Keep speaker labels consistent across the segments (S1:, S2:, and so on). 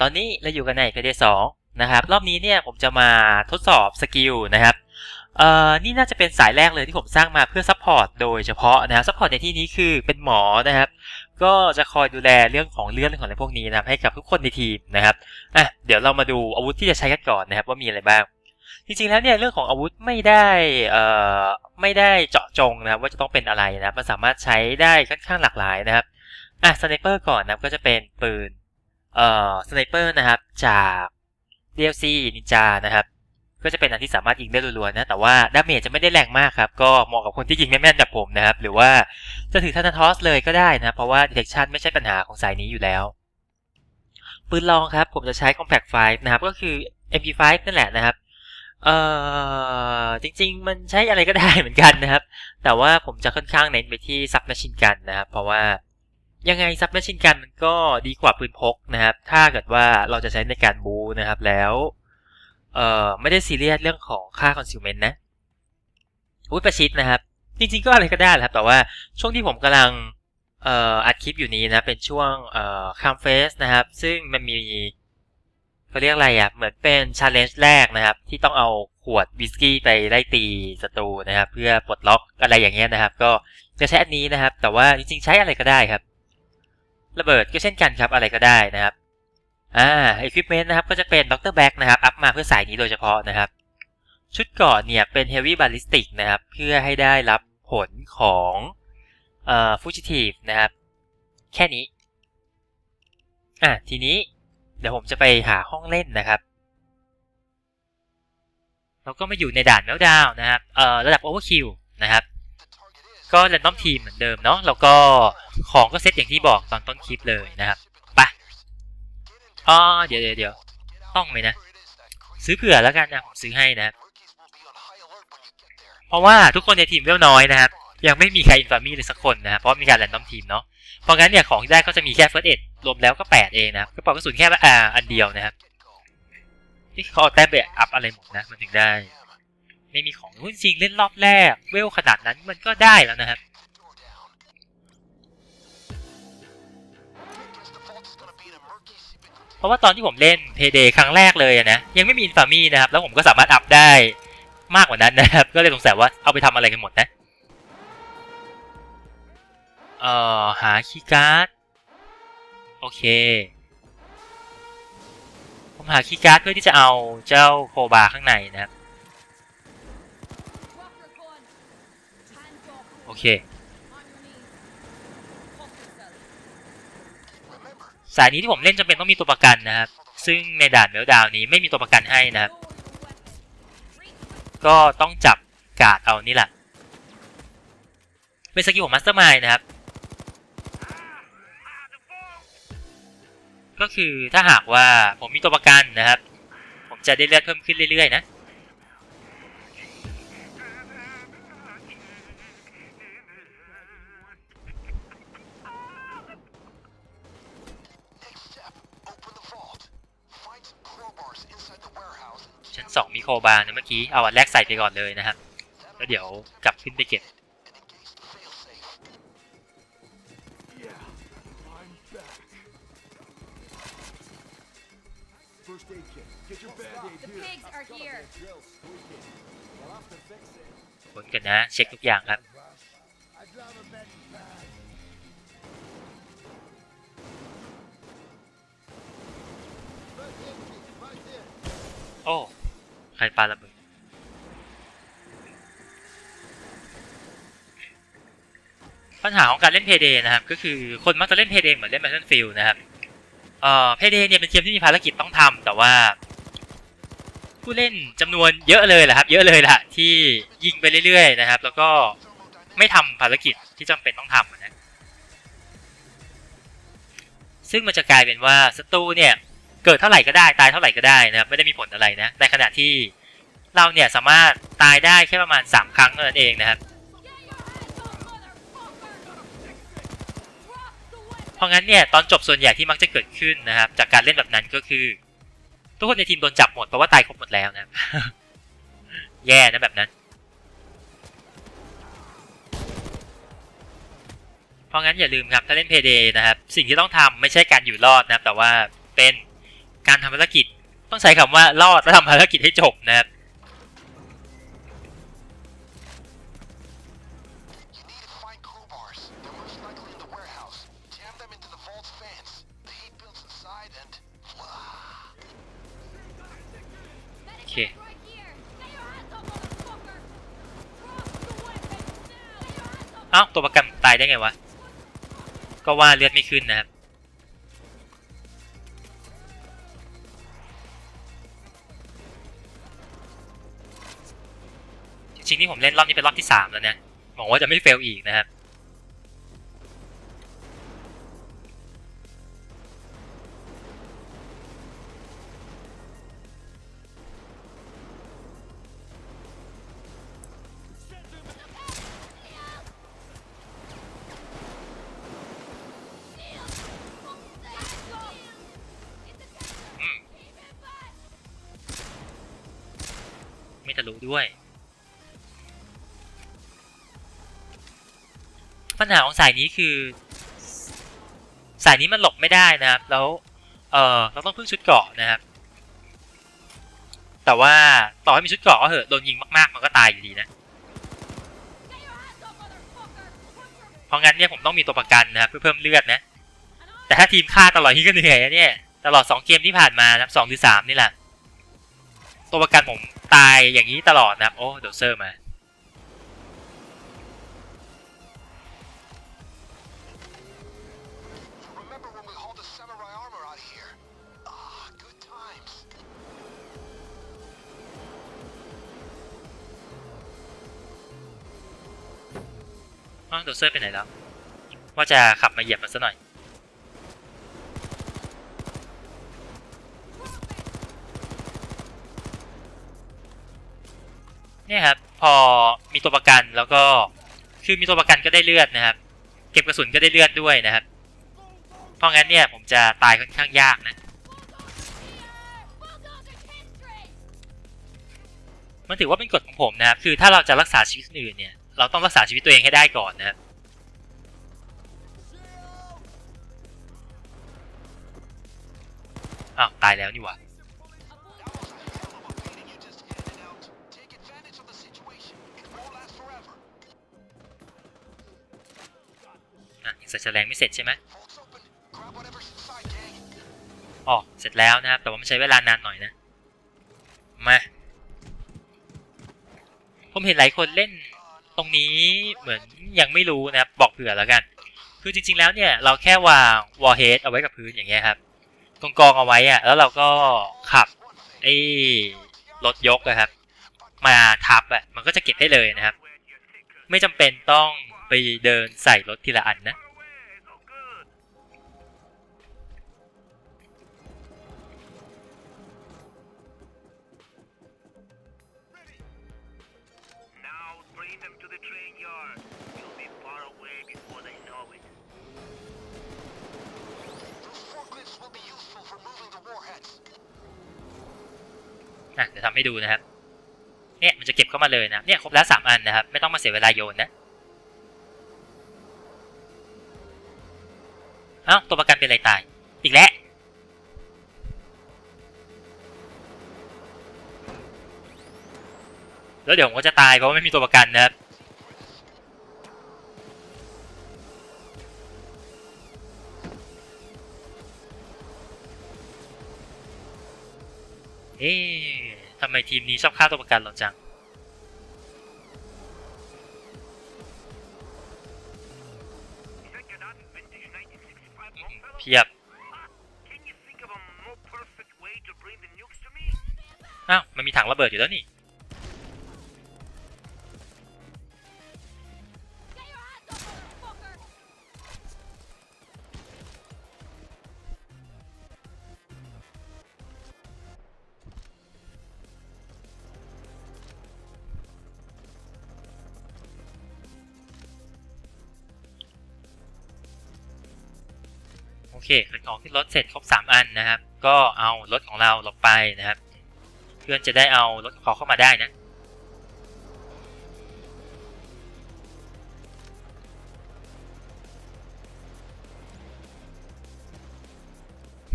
S1: ตอนนี้เราอยู่กันใน PD 2นะครับ รอบนี้เนี่ยผมจะมาทดสอบสกิลนะครับเอ่อนี่น่าจะเป็นสายแรกเลยที่ผมสร้างมาเพื่อซัพพอร์ตโดยเฉพาะนะครับซัพพอร์ตในที่นี้คือเป็นหมอนะครับ ก็จะคอยดูแลเรื่องของเลือดเรื่องของอะไรพวกนี้นะครับให้กับทุกคนในทีมนะครับอะเดี๋ยวเรามาดูอาวุธที่จะใช้กันก่อนนะครับว่ามีอะไรบ้าง จริงๆแล้วเนี่ยเรื่องของอาวุธไม่ได้เอ่อไม่ได้เจาะจงนะครับว่าจะต้องเป็นอะไรนะครับมันสามารถใช้ได้ค่อนข้างหลากหลายนะครับอะสไนเปอร์ก่อนนะครับก็จะเป็นปืน เอ่อสไนเปอร์นะครับ จาก DLC นินจานะครับ ก็จะเป็นอันที่สามารถยิงได้รัวๆนะ แต่ว่าดาเมจจะไม่ได้แรงมากครับ ก็เหมาะกับคนที่ยิงแม่นๆแบบผมนะครับ หรือว่าจะถือธนาทอสเลยก็ได้นะ เพราะว่า detection ไม่ใช่ปัญหาของสายนี้อยู่แล้ว ปืนลองครับ ผมจะใช้ compact 5นะครับ ก็คือ MP5 นั่นแหละนะครับเอ่อจริง ๆ มันใช้อะไรก็ได้เหมือนกันนะครับ แต่ว่าผมจะค่อนข้างเน้นไปที่ submachine gun นะครับ เพราะว่า ยังไงซับแมชชินกันก็ดีกว่าปืนพกนะครับ ถ้าเกิดว่าเราจะใช้ในการบูนะครับแล้วเอ่อไม่ได้ซีเรียสเรื่องของค่าคอนซูเมนต์นะอุ้ยประชิดนะครับ จริงๆก็อะไรก็ได้แหละครับ แต่ว่าช่วงที่ผมกำลังเอ่ออัดคลิปอยู่นี้นะ เป็นช่วงเอ่อคัมเฟสนะครับ ซึ่งมันมีเขาเรียกอะไรอะ เหมือนเป็นชาเลนจ์แรกนะครับ ที่ต้องเอาขวดวิสกี้ไปไล่ตีศัตรูนะครับ เพื่อปลดล็อกอะไรอย่างเงี้ยนะครับ ก็จะใช้อันนี้นะครับ แต่ว่าจริงๆใช้อะไรก็ได้ครับ ระเบิดก็เช่นกันครับอะไรก็ได้นะครับอ่า equipment นะครับก็จะเป็นด็อกเตอร์แบ็กนะครับอัพมาเพื่อสายนี้โดยเฉพาะนะครับ ชุดเกราะเนี่ยเป็น heavy ballistic นะครับเพื่อให้ได้รับผลของเอ่อ fugitive นะครับแค่นี้อะทีนี้เดี๋ยวผมจะไปหาห้องเล่นนะครับเราก็มาอยู่ในด่านแมวดาวนะครับเอ่อระดับ overkill นะครับ ก็แรนดอมทีมเหมือนเดิมเนาะแล้วก็ของก็เซตอย่างที่บอกตอนต้นคลิปเลยนะครับไปอ๋อเดี๋ยวเดี๋ยวต้องไหมนะ ซื้อเผื่อแล้วกันนะผมซื้อให้นะครับเพราะว่าทุกคนในทีมเวลน้อยนะครับยังไม่มีใครอินฟามี่เลยสักคนนะครับเพราะมีการแรนดอมทีมเนาะเพราะงั้นเนี่ยของที่ได้ก็จะมีแค่เฟิร์สเอ็ดรวมแล้วก็แปดเองนะครับกระเป๋ากระสุนแค่อ่าอันเดียวนะครับที่เขาเอาแต้มไปอัพอะไรหมดนะมันถึงได้ ไม่มีของจริงเล่นรอบแรก เวลขนาดนั้นมันก็ได้แล้วนะครับเพราะว่าตอนที่ผมเล่นเพเดครั้งแรกเลยนะยังไม่มีอินฟามี่นะครับ แล้วผมก็สามารถอัพได้มากกว่านั้นนะครับ ก็เลยสงสัยว่าเอาไปทำอะไรกันหมดนะ เอ่อ หาคีย์การ์ด โอเค ผมหาคีย์การ์ดเพื่อที่จะเอาเจ้าโคบาข้างในนะครับ โอเค สายนี้ที่ผมเล่นจำเป็นต้องมีตัวประกันนะครับ ซึ่งในด่านเมลดาวนี้ไม่มีตัวประกันให้นะครับ ก็ต้องจับกาดเอานี่แหละ เป็นสกิลของมาสเตอร์มายนะครับ ก็คือถ้าหากว่าผมมีตัวประกันนะครับ ผมจะได้เลือดเพิ่มขึ้นเรื่อยๆนะ สองมิโครบาร์นะเมื่อกี้เอาอันแรกใส่ไปก่อนเลยนะครับแล้วเดี๋ยวกลับขึ้นไปเก็บผลกันนะ เช็คทุกอย่างครับโอ้ ครปาระเบิดปัญหาของการเล่นเพเดนะครับ ก็คือคนมักจะเล่นเพเดเหมือนเล่น Battlefield นะครับเอ่อเพเดเนี่ยเป็นเกมที่มีภารกิจต้องทำแต่ว่า ผู้เล่นจำนวนเยอะเลยแหละครับ เยอะเลยล่ะที่ยิงไปเรื่อยๆนะครับ แล้วก็ไม่ทำภารกิจที่จำเป็นต้องทำนะซึ่งมันจะกลายเป็นว่าศัตรูเนี่ย เกิดเท่าไหร่ก็ได้ตายเท่าไหร่ก็ได้นะครับไม่ได้มีผลอะไรนะในขณะที่เราเนี่ยสามารถตายได้แค่ประมาณ 3 ครั้งเท่านั้นเองนะครับเพราะงั้นเนี่ยตอนจบส่วนใหญ่ที่มักจะเกิดขึ้นนะครับ จากการเล่นแบบนั้นก็คือ ทุกคนในทีมโดนจับหมดเพราะว่าตายครบหมดแล้วนะแย่นะแบบนั้น เพราะงั้นอย่าลืมครับถ้าเล่นเพเดนะครับสิ่งที่ต้องทำไม่ใช่การอยู่รอดนะครับแต่ว่าเป็น การทำภารกิจ ต้องใช้คำว่ารอดและทำภารกิจให้จบนะครับ
S2: You need to find crowbars. They're most likely in the warehouse. Jam them into the vault's fans. The heat builds inside and...
S1: Okay.
S3: Right here! Get your hands up, motherfucker! Drop the weapon now! Get your hands up!
S1: เอ้าตัวประกันตายได้ไงวะ ก็ว่าเลือดไม่ขึ้นนะครับ ผมเล่นรอบนี้เป็นรอบที่สามแล้วนะหวังว่าจะไม่เฟลอีกนะครับไม่ทะลุด้วย ปัญหาของสายนี้คือ สายนี้มันหลบไม่ได้นะครับ แล้วเออเราต้องพึ่งชุดเกาะนะครับ แต่ว่าต่อให้มีชุดเกาะก็เหอะโดนยิงมากๆ มันก็ตายอยู่ดีนะเพราะงั้นเนี่ยผมต้องมีตัวประกันนะครับเพื่อเพิ่มเลือดนะ แต่ถ้าทีมฆ่าตลอดที่ก็เหนื่อยนะเนี่ยตลอดสองเกมที่ผ่านมานะครับสองหรือสามนี่แหละตัวประกันผมตายอย่างนี้ตลอดนะครับโอ้เดยวเซอร์มา อ้าวเดยวเซอร์ไปไหนแล้ว ว่าจะขับมาเหยียบมันซะหน่อย เนี่ยครับ พอมีตัวประกันแล้วก็คือมีตัวประกันก็ได้เลือดนะครับ เก็บกระสุนก็ได้เลือดด้วยนะครับ เพราะงั้นเนี่ยผมจะตายค่อนข้างยากนะมันถือว่าเป็นกฎของผมนะครับ คือถ้าเราจะรักษาชีวิตคนอื่นเนี่ย เราต้องรักษาชีวิตตัวเองให้ได้ก่อนนะอ้าวตายแล้วนี่หว่าอะยังใส่แฉลงไม่เสร็จใช่ไหมอ๋อเสร็จแล้วนะครับ แต่ว่ามันใช้เวลานานหน่อยนะ มา ผมเห็นหลายคนเล่น รงนี้เหมือนยังไม่รู้นะครับ บอกเผื่อแล้วกัน คือจริงๆแล้วเนี่ยเราแค่วางวอลเฮดเอาไว้กับพื้นอย่างเงี้ยครับกองกองๆเอาไว้อะแล้วเราก็ขับไอ้รถยกอะครับ มาทับอะมันก็จะเก็บได้เลยนะครับ ไม่จำเป็นต้องไปเดินใส่รถทีละอันนะ อะเดี๋ยวทำให้ดูนะครับ เนี่ยมันจะเก็บเข้ามาเลยนะเนี่ยครบแล้วสามอันนะครับ ไม่ต้องมาเสียเวลาโยนนะเอ้าตัวประกันเป็นอะไรตาย อีกแล้วแล้วเดี๋ยวผมก็จะตายเพราะไม่มีตัวประกันนะครับ เอ๊ทำไมทีมนี้ชอบฆ่าตัวประกันเราจัง เพียบ อ้าว มันมีถังระเบิดอยู่แล้วนี่ ขนของที่รถเสร็จครบสามอันนะครับ ก็เอารถของเราหลบไปนะครับ เพื่อนจะได้เอารถของเขาเข้ามาได้นะ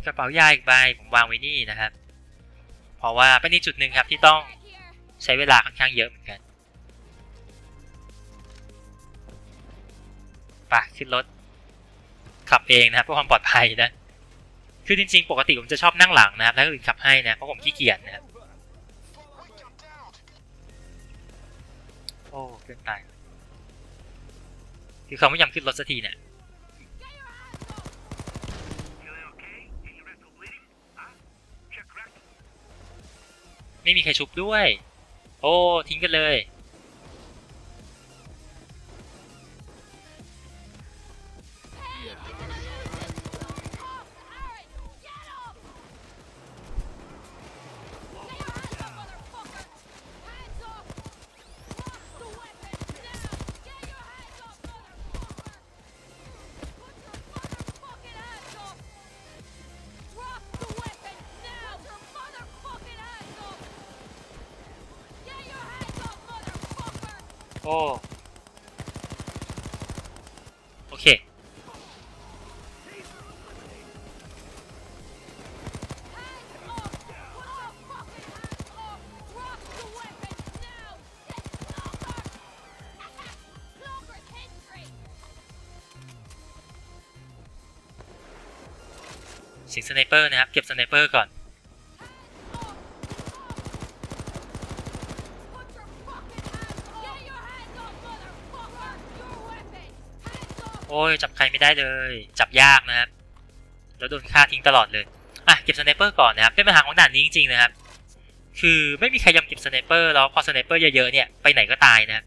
S1: กระเป๋ายาอีกใบผมวางไว้นี่นะครับ เพราะว่าเป็นอีกจุดหนึ่งครับที่ต้องใช้เวลาค่อนข้างเยอะเหมือนกันไปขึ้นรถ ขับเองนะครับเพื่อความปลอดภัยนะ คือจริงๆ ปกติผมจะชอบนั่งหลังนะครับแล้วคนอื่นขับให้นะเพราะผมขี้เกียจนะครับโอ้เกินไปคือเขาไม่ยอมขึ้นรถสักทีเนี่ยไม่มีใครชุบด้วย โอ้ ทิ้งกันเลย สียงสไนเปอร์นะครับ เก็บสไนเปอร์ก่อน โอ้ย จับใครไม่ได้เลย จับยากนะครับ แล้วโดนฆ่าทิ้งตลอดเลย อะ เก็บสไนเปอร์ก่อนนะครับ เป็นปัญหาของด่านนี้จริงๆนะครับ คือไม่มีใครยอมเก็บสไนเปอร์แล้วพอสไนเปอร์เยอะๆเนี่ย ไปไหนก็ตายนะครับ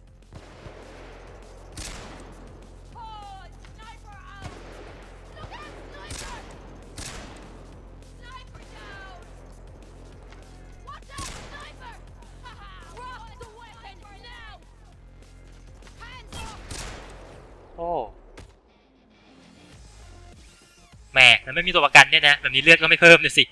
S1: แล้วไม่มีตัวประกันเนี่ยนะ แบบนี้เลือดก็ไม่เพิ่มเลยสิ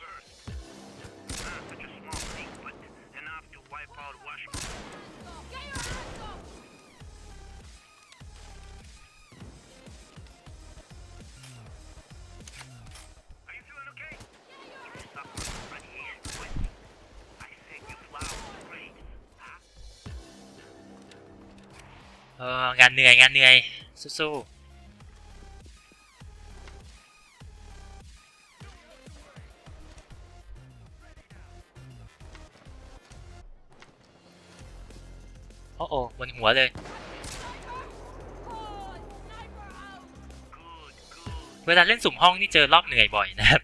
S1: งานเหนื่อยงานเหนื่อยสู้ๆ หัวเลย เวลาเล่นสุ่มห้องนี่เจอรอบเหนื่อยบ่อยนะครับ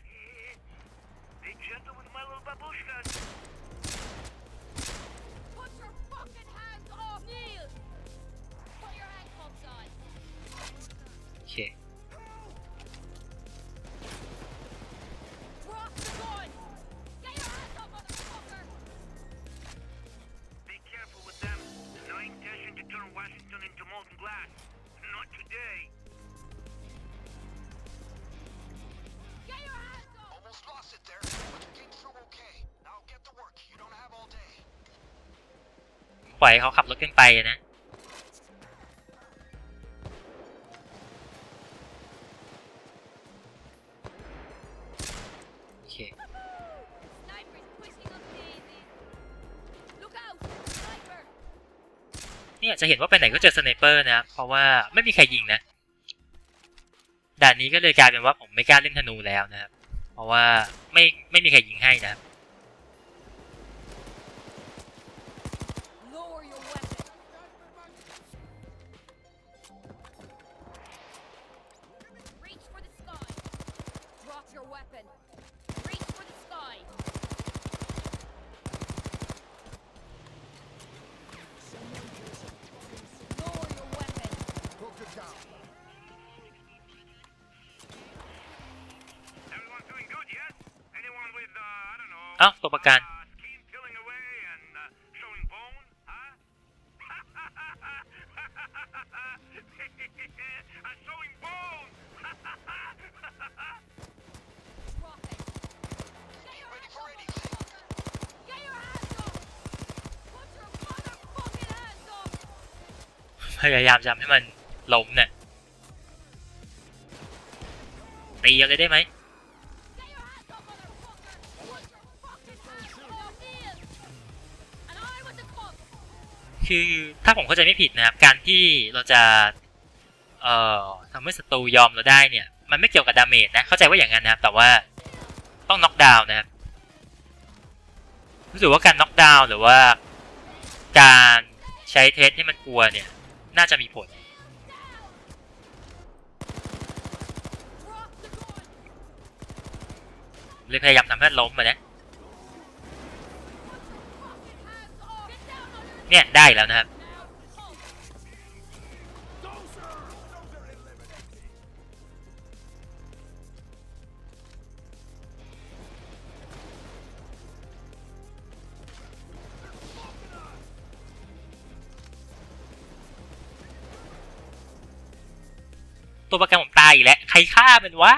S1: นไปนะ โอเค เนี่ยจะเห็นว่าไปไหนก็เจอสไนเปอร์นะครับเพราะว่าไม่มีใครยิงนะ ด่านนี้ก็เลยกลายเป็นว่าผมไม่กล้าเล่นธนูแล้วนะครับ เพราะว่าไม่ไม่มีใครยิงให้นะครับ อ้าตัวประกัน พยายามจำให้มันล้มเนี่ยตีเลยได้ไหม คือถ้าผมเข้าใจไม่ผิดนะครับ การที่เราจะเอ่อทำให้ศัตรูยอมเราได้เนี่ย มันไม่เกี่ยวกับดาเมจนะ เข้าใจว่าอย่างนั้นนะครับ แต่ว่าต้องน็อกดาวน์นะครับ รู้สึกว่าการน็อกดาวน์หรือว่า การใช้เทสให้มันกลัวเนี่ย น่าจะมีผลเลยพยายามทำให้ล้มมานะ เนี่ยได้แล้วนะครับตัวประกันผมตายอีกแล้ว ใครฆ่ามันวะ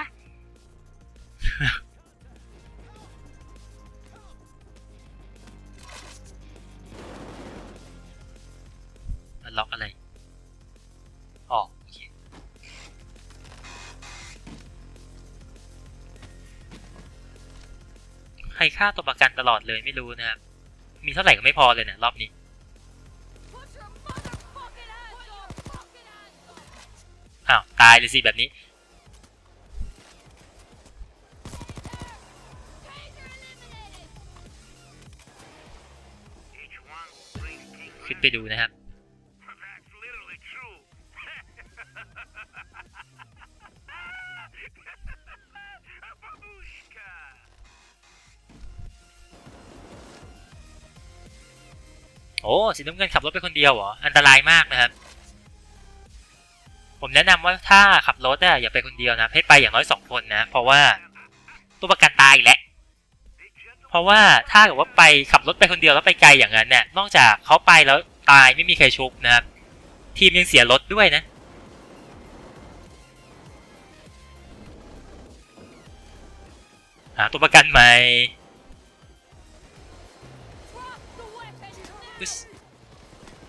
S1: ล็อกอะไรอ๋อโอเคใครฆ่าตัวประกันตลอดเลยไม่รู้นะครับ มีเท่าไหร่ก็ไม่พอเลยเนี่ยรอบนี้ อ้าว ตายเลยสิแบบนี้ ขึ้นไปดูนะครับ โอ้สีน้ำเงินขับรถไปคนเดียวเหรอ อันตรายมากนะครับ ผมแนะนำว่าถ้าขับรถอะอย่าไปคนเดียวนะให้ไปอย่างน้อยสองคนนะ เพราะว่าตัวประกันตายอีกแล้วเพราะว่าถ้าเกิดว่าไปขับรถไปคนเดียวแล้วไปไกลอย่างนั้นเนี่ยนอกจากเขาไปแล้วตายไม่มีใครชุบนะครับ ทีมยังเสียรถด้วยนะหาตัวประกันใหม่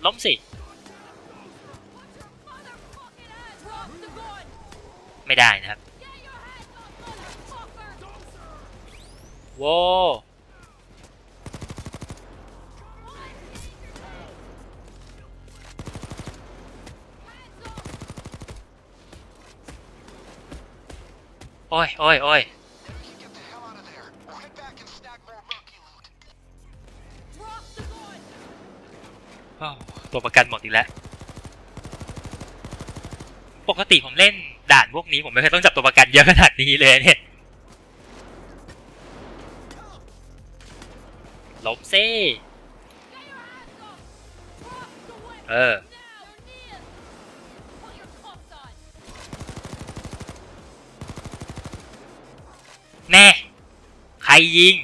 S1: ล้มสิ ไม่ได้นะครับ
S3: ว้า
S1: โอ้ยโอ้ยโอ้ย ตัวประกันหมดอีกแล้ว ปกติผมเล่นด่านพวกนี้ผมไม่เคยต้องจับตัวประกันเยอะขนาดนี้เลยเนี่ยล้มซิ
S3: Get your hands up. Drop the weapon
S1: เออ แน่ ใครยิง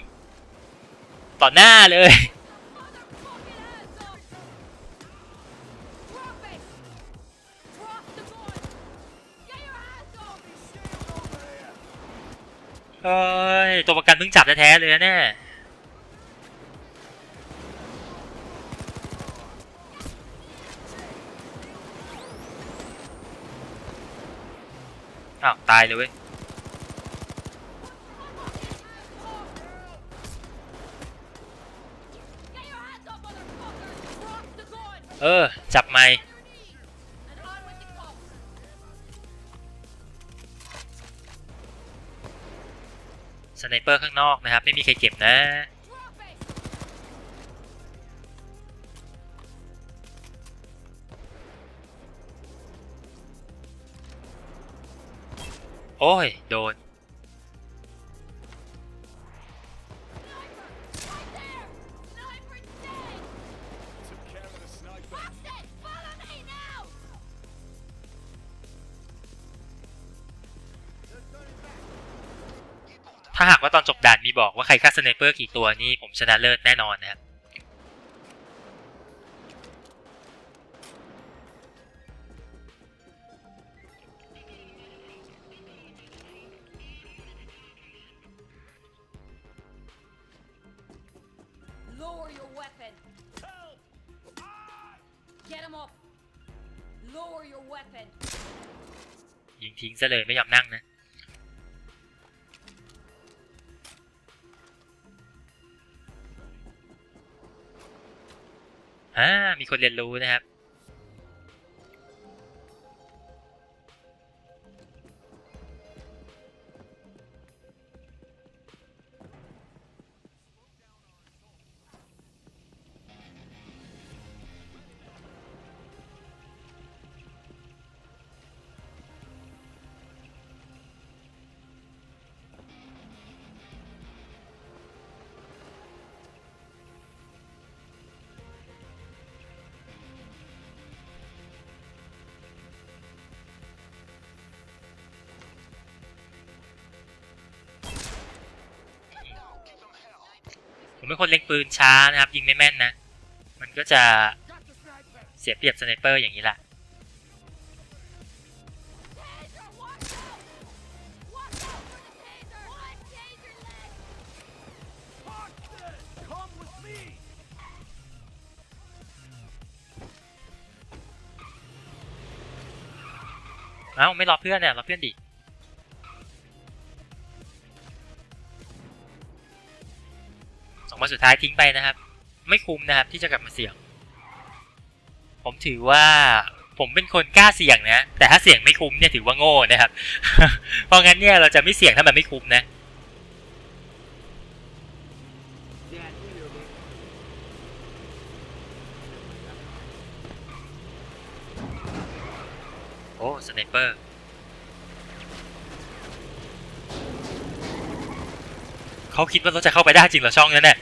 S1: ต่อหน้าเลย งจับแท้เลยนะเน่อาตายเลยเว้ยเออ จับไม้ ไนเปอร์ข้างนอกนะครับ ไม่มีใครเก็บนะโอ้ย โดนาหากว่าตอนจบด่านมีบอกว่าใครฆ่าสไนเปอร์กี่ตัวนี่ผมชนะเลิศแน่นอนนะครับ
S3: Lower your weapon. Get him up. Lower your weapon.
S1: ยิงทิ้งซะเลยไม่ยอมนั่งนะ อ่ามีคนเรียนรู้นะครับ ผมเป็นคนเล็งปืนช้านะครับ ยิงไม่แม่นนะ มันก็จะเสียเปรียบสไนเปอร์อย่างนี้แหละเอ้าไม่รอเพื่อนเนี่ยรอเพื่อนดิ สุดท้ายทิ้งไปนะครับ ไม่คุ้มนะครับที่จะกลับมาเสี่ยง ผมถือว่าผมเป็นคนกล้าเสี่ยงนะ แต่ถ้าเสี่ยงไม่คุ้มเนี่ยถือว่าโง่นะครับ เพราะงั้นเนี่ยเราจะไม่เสี่ยงถ้ามันไม่คุ้มนะโอ้สไนเปอร์เขาคิดว่าเราจะเข้าไปได้จริงเหรอช่องนั้นเนี่ย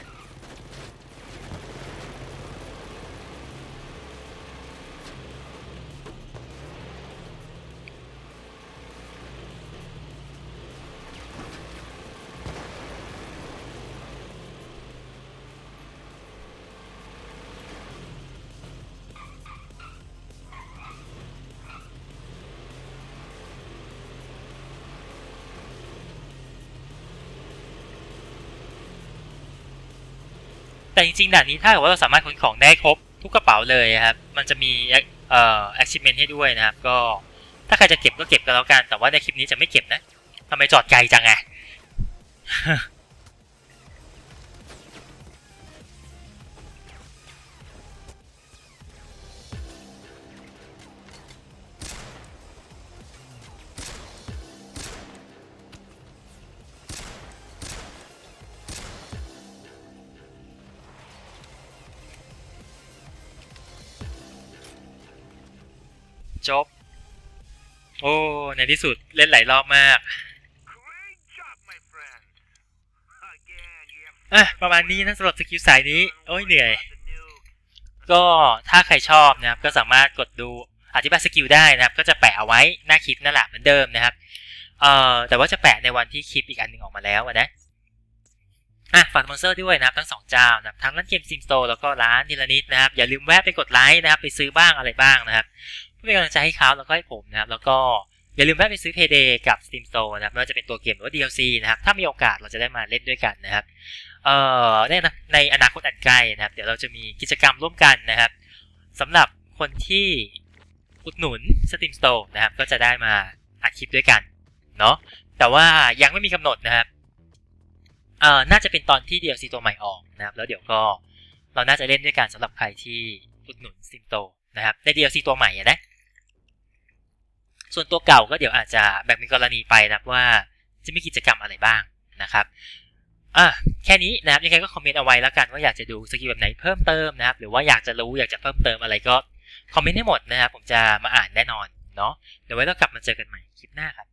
S1: แต่จริงๆด่านนี้ถ้าเกิดว่าเราสามารถขนของได้ครบทุกกระเป๋าเลยครับ มันจะมีเอ่อ achievement ให้ด้วยนะครับ ก็ถ้าใครจะเก็บก็เก็บกันแล้วกัน แต่ว่าในคลิปนี้จะไม่เก็บนะทำไมจอดไกลจังไง จบ โอ้ ในที่สุดเล่นหลายรอบมากอะประมาณนี้นะสำหรับสกิลสายนี้ โอ้ยเหนื่อย ก็ถ้าใครชอบนะครับ ก็สามารถกดดูอธิบายสกิลได้นะครับ ก็จะแปะเอาไว้หน้าคลิปนั่นแหละเหมือนเดิมนะครับเอ่อแต่ว่าจะแปะในวันที่คลิปอีกอันหนึ่งออกมาแล้วนะอะฝากสปอนเซอร์ด้วยนะครับทั้งสองเจ้านะครับทั้งร้านเกมซิมสโตแล้วก็ร้านทีละนิดนะครับ อย่าลืมแวะไปกดไลค์นะครับ ไปซื้อบ้างอะไรบ้างนะครับ เพื่อเป็นกำลังใจให้เขาแล้วก็ให้ผมนะครับ แล้วก็อย่าลืมแวะไปซื้อ Payday กับ Steam Store นะครับไม่ว่าจะเป็นตัวเกมหรือว่า DLC นะครับ ถ้ามีโอกาสเราจะได้มาเล่นด้วยกันนะครับ เอ่อในอนในอนาคตอันใกล้นะครับ เดี๋ยวเราจะมีกิจกรรมร่วมกันนะครับสำหรับคนที่อุดหนุน Steam Store นะครับ ก็จะได้มาอัดคลิปด้วยกันเนาะแต่ว่ายังไม่มีกำหนดนะครับเอ่อน่าจะเป็นตอนที่ DLC ตัวใหม่ออกนะครับ แล้วเดี๋ยวก็เราน่าจะเล่นด้วยกันสำหรับใครที่อุดหนุน Steam Store นะครับใน DLC ตัวใหม่นะ ส่วนตัวเก่าก็เดี๋ยวอาจจะแบ่งเป็นกรณีไปนะครับว่าจะมีกิจกรรมอะไรบ้างนะครับอะแค่นี้นะครับยังไงก็คอมเมนต์เอาไว้แล้วกันว่าอยากจะดูสกิลแบบไหนเพิ่มเติมนะครับ หรือว่าอยากจะรู้อยากจะเพิ่มเติมอะไรก็คอมเมนต์ให้หมดนะครับ ผมจะมาอ่านแน่นอนเนาะเดี๋ยวไว้เรากลับมาเจอกันใหม่คลิปหน้าครับ